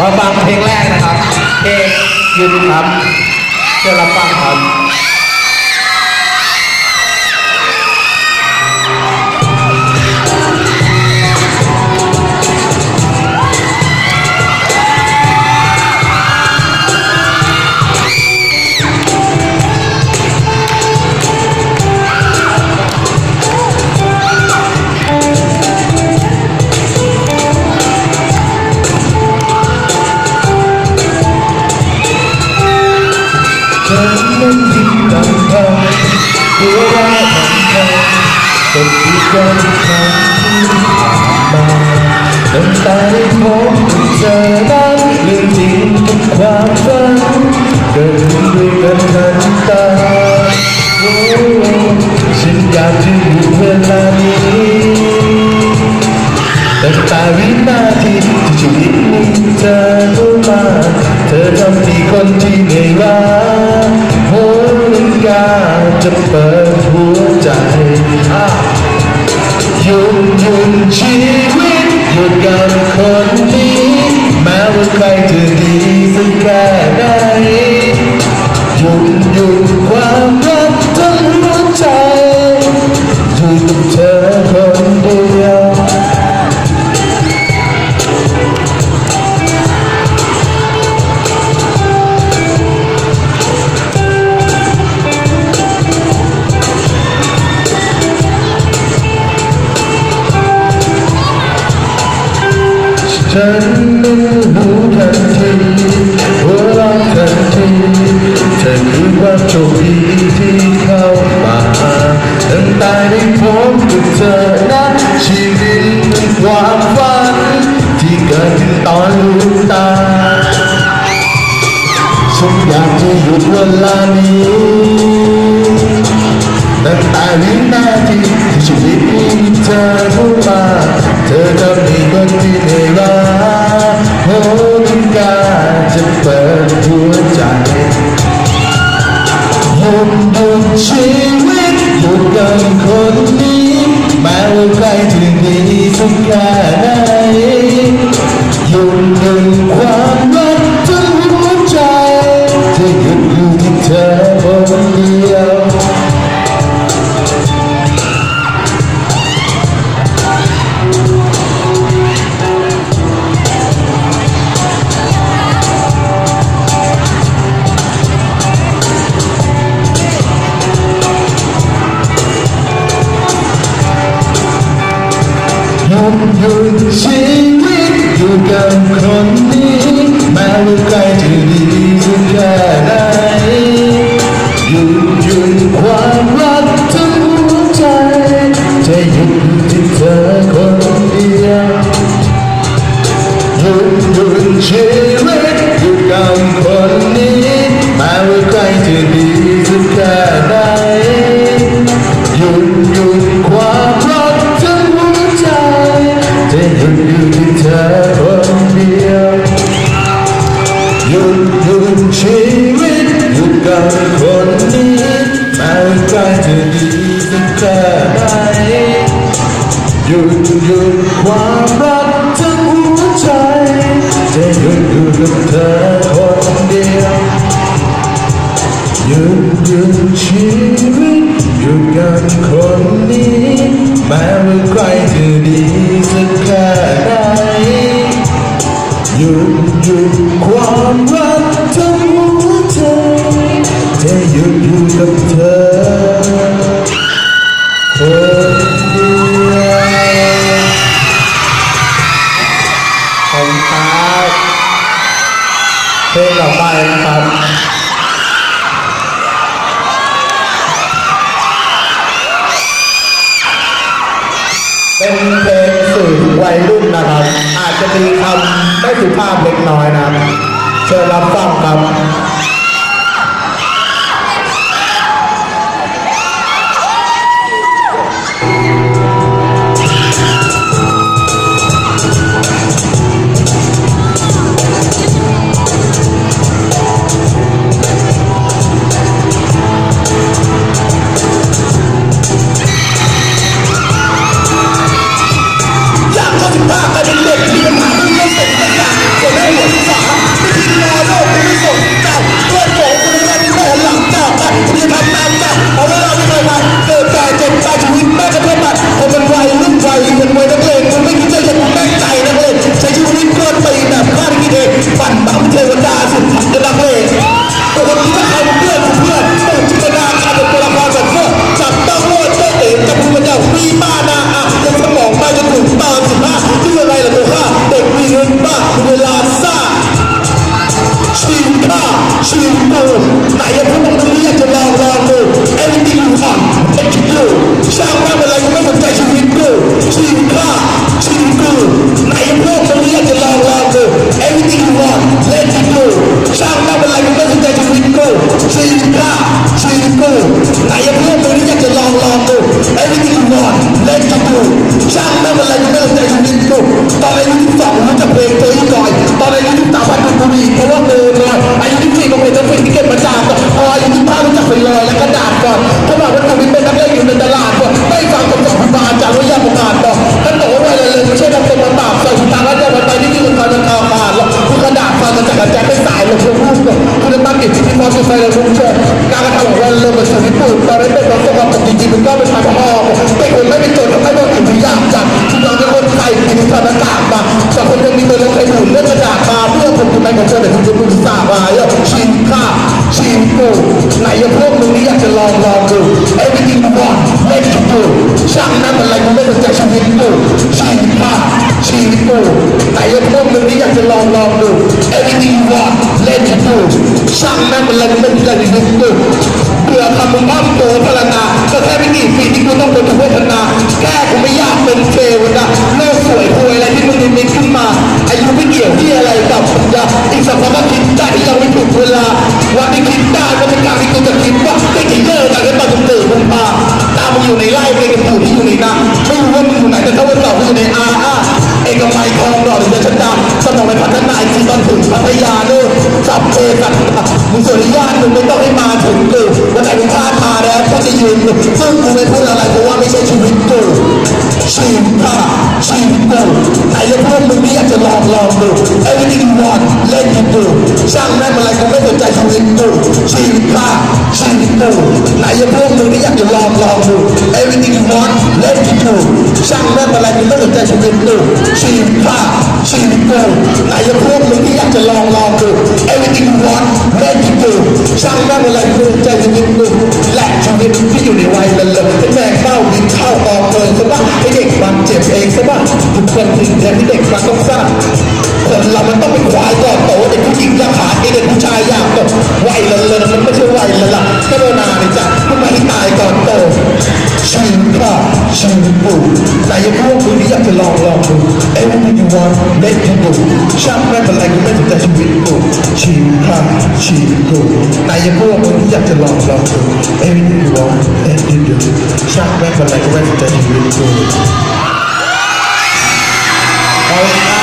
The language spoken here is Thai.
มาฟังเพลงแรกนะครับ เพลงยืนครับเชิญรับฟังครับ กันครั้งที่ผ่านมาน้ำตาได้พบเธอนั้นเรื่องจริงเป็นความฝันเกิดขึ้นด้วยกันทันตาโอ้ฉันอยากจะอยู่เวลานี้ตั้งแต่วินาทีที่ชีวิตนี้เธอเข้ามาเธอทำที่คนที่เหนื่อยล้าโหนกาจะเปิดหัวใจ หยุดหยุดชีวิตหยุดกับคนนี้แม้ว่าใครจะ ฉันนั้นรู้ทันทีว่ารักทันทีเธอคือความโชคดีที่เข้ามาตั้งแต่ได้พบกับเธอนั้นชีวิตเป็นความฝัน ที่เกิดขึ้นตอนลืมตาฉันอยากจะหยุดเวลานี้ตั้งแต่วินาทีที่ชีวิตมีเธอ ชีวิตหยุดกับคนนี้แม้ว่าใครจะดีสักแค่ไหน กับคนนี้แม้ว่าใครจะดีสักแค่ไหนหยุดหยุดความรักทั้งหัวใจจะหยุดอยู่กับเธอคนเดียวหยุดหยุดชีวิตอยู่กับคนนี้แม้ว่าใคร เป็นเพลงสื่อวัยรุ่นนะครับ อาจจะมีคำไม่สุภาพเล็กน้อยนะครับ เชิญรับฟังครับ Sudah. ช่างนั้นอะไรกูไม่สนใจชีวิตกูชีวิตมาชีวิตกูไหนอะพวกมึงนี่อยากจะลองลองดู everything you want let it do ช่างนั้นอะไรกูไม่สนใจชีวิตกูเบื่อคำมึงบ้าโตพลนาก็แค่ไม่กี่ปีที่กูต้องโดนทุกเวทนา แต่ถ้าวันเสาร์มึงอยู่ในอาอาเอกมัยคลองดอกหรือฉันดำสมองไปพัฒนาอีกทีตอนถึงพัทยาเนอะสับเพสัตว์มึงส่วนญาติมึงไม่ต้องให้มาถึงกูวันไหนมึงพลาดมาแล้วก็จะยืนซึ่งกูไม่พูดอะไรเพราะว่าไม่ใช่ชีวิตกูชีวิตข้าชีวิตกูไหนจะพวกมึงนี่อยากจะลองลองดู everything you want let you do ช่างแม่งอะไรกูไม่สนใจชีวิตกูชีวิตข้าชีวิตกูไหนจะพวกมึงวอยากจะลองลองดู everything you want let you do ช่างแม่งอะไรกูไม่สนใจชีวิตกูชีวิตข้า ชีวิตกูไหนจะพวกมึงที่อยากจะลองลองดู everything you want let you do ช่างแม่งอะไรกูไม่สนใจชีวิตกูและชีวิตที่อยู่ในวัยละเลงให้แม่เข้าดินเข้าออกเกินซะบ้างให้เด็กมันเจ็บเองซะบ้างทุกคนถึงแทนที่เด็กมันต้องสร้างคนเรามันต้องเป็นควายก่อนโตเด็ก she go. Now you go up, you got to love love to Everything you want, everything you do. Shot record like a record that you really do. All right.